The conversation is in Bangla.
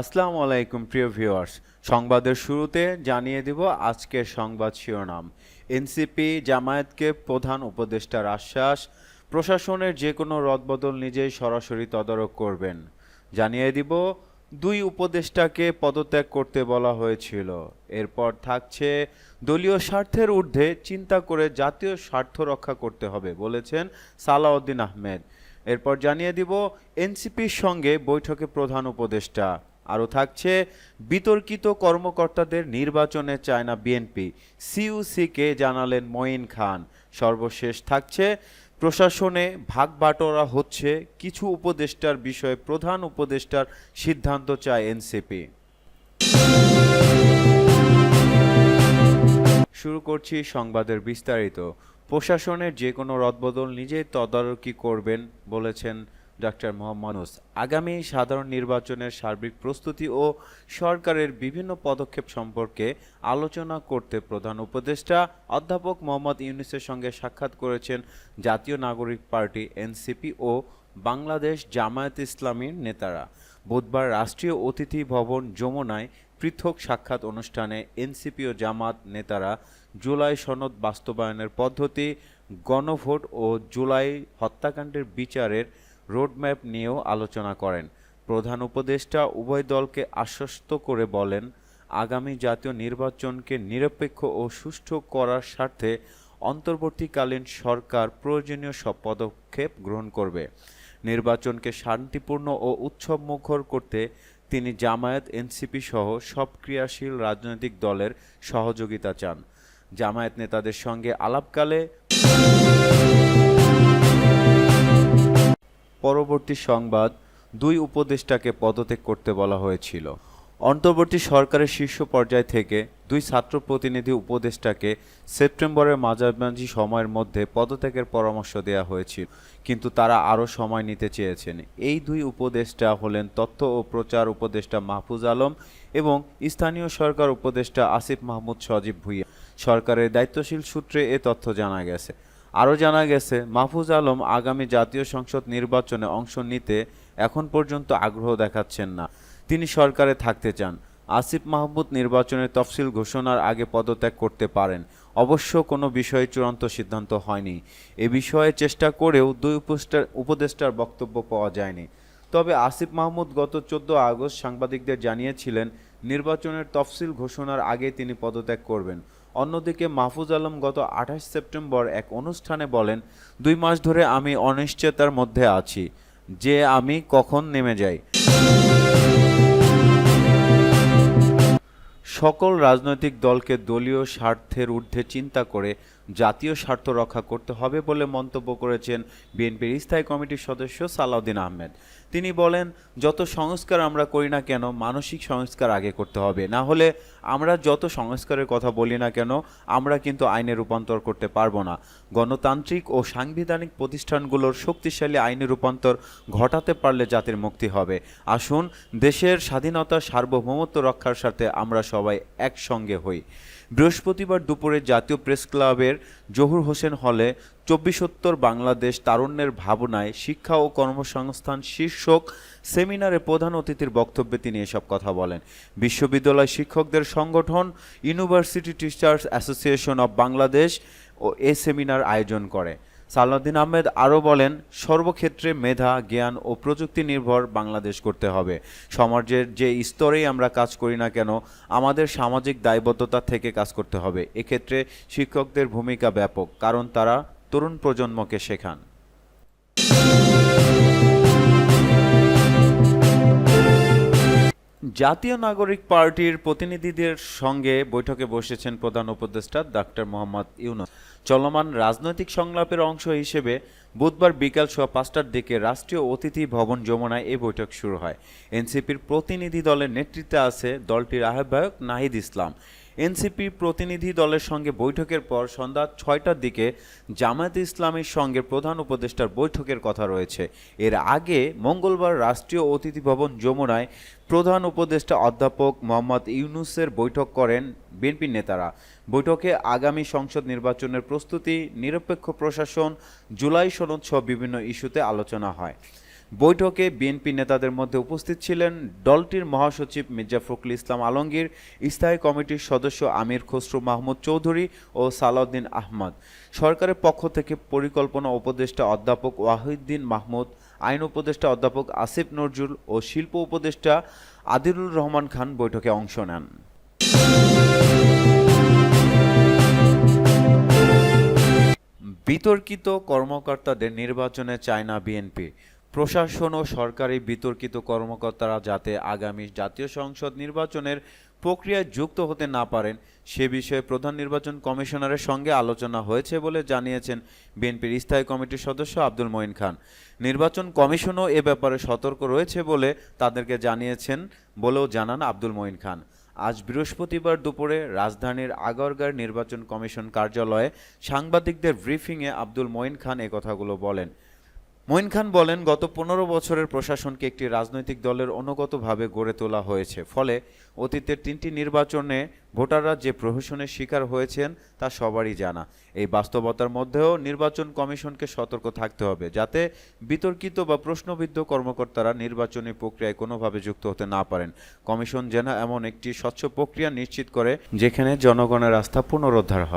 আসসালামু আলাইকুম, প্রিয় ভিউয়ার্স। সংবাদের শুরুতে জানিয়ে দিব আজকের সংবাদ শিরোনাম। এনসিপি জামায়াতকে প্রধান উপদেষ্টার আশ্বাস, প্রশাসনের যে কোনো রদবদল নিজেই সরাসরি তদারক করবেন। জানিয়ে দিব, দুই উপদেষ্টাকে পদত্যাগ করতে বলা হয়েছিল। এরপর থাকছে, দলীয় স্বার্থের ঊর্ধ্বে চিন্তা করে জাতীয় স্বার্থ রক্ষা করতে হবে বলেছেন সালাউদ্দিন আহমেদ। এরপর জানিয়ে দিব, এনসিপির সঙ্গে বৈঠকে প্রধান উপদেষ্টা। আরও থাকছে, বিতর্কিত কর্মকর্তাদের নির্বাচনে চায় না বিএনপি। সিইউসিকে জানালেন মঈন খান। সর্বশেষ থাকছে, প্রশাসনে ভাগ বাটোয়ারা হচ্ছে, কিছু উপদেষ্টার বিষয়ে প্রধান উপদেষ্টার সিদ্ধান্ত চায় এনসিপি। শুরু করছি সংবাদের বিস্তারিত। প্রশাসনের যে কোনো রদবদল নিজেই তদারকি করবেন বলেছেন ডক্টর মোহাম্মদ। আগামী সাধারণ নির্বাচনের সার্বিক প্রস্তুতি ও সরকারের বিভিন্ন পদক্ষেপ সম্পর্কে আলোচনা করতে প্রধান উপদেষ্টা অধ্যাপক মোহাম্মদ ইউনুসের সঙ্গে সাক্ষাৎ করেছেন জাতীয় নাগরিক পার্টি, এনসিপি ও বাংলাদেশ জামায়াত ইসলামীর নেতারা বুধবার রাষ্ট্রীয় অতিথি ভবন যমুনায় পৃথক সাক্ষাৎ অনুষ্ঠানে এনসিপি ও জামাত নেতারা জুলাই সনদ বাস্তবায়নের পদ্ধতি, গণভোট ও জুলাই হত্যাকাণ্ডের বিচারের রোডম্যাপ নিয়েও আলোচনা করেন। প্রধান উপদেষ্টা উভয় দলকে আশ্বস্ত করে বলেন, আগামী জাতীয় নির্বাচনকে নিরপেক্ষ ও সুষ্ঠু করার স্বার্থে অন্তর্বর্তীকালীন সরকার প্রয়োজনীয় সব পদক্ষেপ গ্রহণ করবে। নির্বাচনকে শান্তিপূর্ণ ও উৎসবমুখর করতে তিনি জামায়াত, এনসিপি সহ সব ক্রিয়াশীল রাজনৈতিক দলের সহযোগিতা চান। জামায়াত নেতাদের সঙ্গে আলাপকালে পরবর্তী সংবাদ দুই উপদেষ্টাকে পদত্যাগ করতে বলা হয়েছিল। অন্তর্বর্তী সরকারের শীর্ষ পর্যায় থেকে দুই ছাত্র প্রতিনিধি উপদেষ্টাকে সেপ্টেম্বরের মাঝামাঝি সময়ের মধ্যে পদত্যাগের পরামর্শ দেওয়া হয়েছিল, কিন্তু তারা আরও সময় নিতে চেয়েছেন। এই দুই উপদেষ্টা হলেন তথ্য ও প্রচার উপদেষ্টা মাহফুজ আলম এবং স্থানীয় সরকার উপদেষ্টা আসিফ মাহমুদ সজীব ভুইয়া। সরকারের দায়িত্বশীল সূত্রে এ তথ্য জানা গেছে। আরও জানা গেছে, মাহফুজ আলম আগামী জাতীয় সংসদ নির্বাচনে অংশ নিতে এখন পর্যন্ত আগ্রহ দেখাচ্ছেন না। তিনি সরকারে থাকতে চান। আসিফ মাহমুদ নির্বাচনের তফসিল ঘোষণার আগে পদত্যাগ করতে পারেন। অবশ্য কোনো বিষয়ে চূড়ান্ত সিদ্ধান্ত হয়নি। এ বিষয়ে চেষ্টা করেও দুই উপদেষ্টার উপদেষ্টার বক্তব্য পাওয়া যায়নি। তবে আসিফ মাহমুদ গত চোদ্দ আগস্ট সাংবাদিকদের জানিয়েছিলেন, নির্বাচনের তফসিল ঘোষণার আগে তিনি পদত্যাগ করবেন। অন্যদিকে মাহফুজ আলম গত আঠাশ সেপ্টেম্বর এক অনুষ্ঠানে বলেন, দুই মাস ধরে আমি অনিশ্চয়তার মধ্যে আছি, যে আমি কখন নেমে যাই। সকল রাজনৈতিক দলকে দলীয় স্বার্থের ঊর্ধ্বে চিন্তা করে জাতীয় স্বার্থ রক্ষা করতে হবে বলে মন্তব্য করেছেন বিএনপির স্থায়ী কমিটির সদস্য সালাউদ্দিন আহমেদ। তিনি বলেন, যত সংস্কার আমরা করি না কেন, মানসিক সংস্কার আগে করতে হবে। না হলে আমরা যত সংস্কারের কথা বলি না কেন, আমরা কিন্তু আইনে রূপান্তর করতে পারব না। গণতান্ত্রিক ও সাংবিধানিক প্রতিষ্ঠানগুলোর শক্তিশালী আইনে রূপান্তর ঘটাতে পারলে জাতির মুক্তি হবে। আসুন, দেশের স্বাধীনতা সার্বভৌমত্ব রক্ষার সাথে আমরা সবাই একসঙ্গে হই। বৃহস্পতিবার দুপুরে জাতীয় প্রেস ক্লাবের জহুর হোসেন হলে চব্বিশোত্তর বাংলাদেশ তারুণ্যের ভাবনায় শিক্ষা ও কর্মসংস্থান শীর্ষক সেমিনারে প্রধান অতিথির বক্তব্যে তিনি এসব কথা বলেন। বিশ্ববিদ্যালয় শিক্ষকদের সংগঠন university teachers association of Bangladesh ও এ সেমিনার আয়োজন করে। সালাউদ্দিন আহমেদ আরও বলেন, সর্বক্ষেত্রে মেধা, জ্ঞান ও প্রযুক্তি নির্ভর বাংলাদেশ করতে হবে। সমাজের যে স্তরেই আমরা কাজ করি না কেন, আমাদের সামাজিক দায়বদ্ধতা থেকে কাজ করতে হবে। এক্ষেত্রে শিক্ষকদের ভূমিকা ব্যাপক, কারণ তারা তরুণ প্রজন্মকে শেখান। জাতীয় নাগরিক পার্টির প্রতিনিধিদের সঙ্গে বৈঠকে বসেছেন প্রধান উপদেষ্টা ডাক্তার মোহাম্মদ ইউনুস। চলমান রাজনৈতিক সংলাপের অংশ হিসেবে বুধবার বিকাল সোয়া পাঁচটার দিকে রাষ্ট্রীয় অতিথি ভবন যমুনায় এই বৈঠক শুরু হয়। এনসিপির প্রতিনিধি দলের নেতৃত্বে আছে দলটির আহ্বায়ক নাহিদ ইসলাম। এনসিপি প্রতিনিধি দলের সঙ্গে বৈঠকের পর সন্ধ্যা ছয়টার দিকে জামায়াত ইসলামের সঙ্গে প্রধান উপদেষ্টার বৈঠকের কথা রয়েছে। এর আগে মঙ্গলবার রাষ্ট্রীয় অতিথি ভবন যমুনায় প্রধান উপদেষ্টা অধ্যাপক মোহাম্মদ ইউনুসের বৈঠক করেন বিএনপির নেতারা। বৈঠকে আগামী সংসদ নির্বাচনের প্রস্তুতি, নিরপেক্ষ প্রশাসন, জুলাই সনদ সহ বিভিন্ন ইস্যুতে আলোচনা হয়। বৈঠকে বিএনপি নেতাদের মধ্যে উপস্থিত ছিলেন দলটির মহাসচিব মির্জা ফখরুল ইসলাম আলমগীর, স্থায়ী কমিটির সদস্য আমির খসরু মাহমুদ চৌধুরী ও সালাউদ্দিন আহমদ। সরকারের পক্ষ থেকে পরিকল্পনা উপদেষ্টা অধ্যাপক ওয়াহিউদ্দিন মাহমুদ, আইন উপদেষ্টা অধ্যাপক আসিফ নজরুল ও শিল্প উপদেষ্টা আদিলুর রহমান খান বৈঠকে অংশ নেন। বিতর্কিত কর্মকর্তাদের নির্বাচনে চায় না বিএনপি। প্রশাসন ও সরকারি বিতর্কিত কর্মকর্তারা যাতে আগামী জাতীয় সংসদ নির্বাচনের প্রক্রিয়ায় যুক্ত হতে না পারেন, সে বিষয়ে প্রধান নির্বাচন কমিশনারের সঙ্গে আলোচনা হয়েছে বলে জানিয়েছেন বিএনপির স্থায়ী কমিটির সদস্য আব্দুল মঈন খান। নির্বাচন কমিশনও এ ব্যাপারে সতর্ক রয়েছে বলে তাদেরকে জানিয়েছেন বলেও জানান আব্দুল মঈন খান। আজ বৃহস্পতিবার দুপুরে রাজধানীর আগরগাঁর নির্বাচন কমিশন কার্যালয়ে সাংবাদিকদের ব্রিফিংয়ে আব্দুল মঈন খান এ কথাগুলো বলেন। মঈন খান বলেন, গত পনেরো বছরের প্রশাসনকে একটি রাজনৈতিক দলের অনুগতভাবে গড়ে তোলা হয়েছে। ফলে অতীতের তিনটি নির্বাচনে ভোটাররা যে প্রহসনের শিকার হয়েছেন তা সবারই জানা। এই বাস্তবতার মধ্যেও নির্বাচন কমিশনকে সতর্ক থাকতে হবে, যাতে বিতর্কিত বা প্রশ্নবিদ্ধ কর্মকর্তারা নির্বাচনী প্রক্রিয়ায় কোনোভাবে যুক্ত হতে না পারেন। কমিশন যেন এমন একটি স্বচ্ছ প্রক্রিয়া নিশ্চিত করে, যেখানে জনগণের আস্থা পুনরুদ্ধার হয়।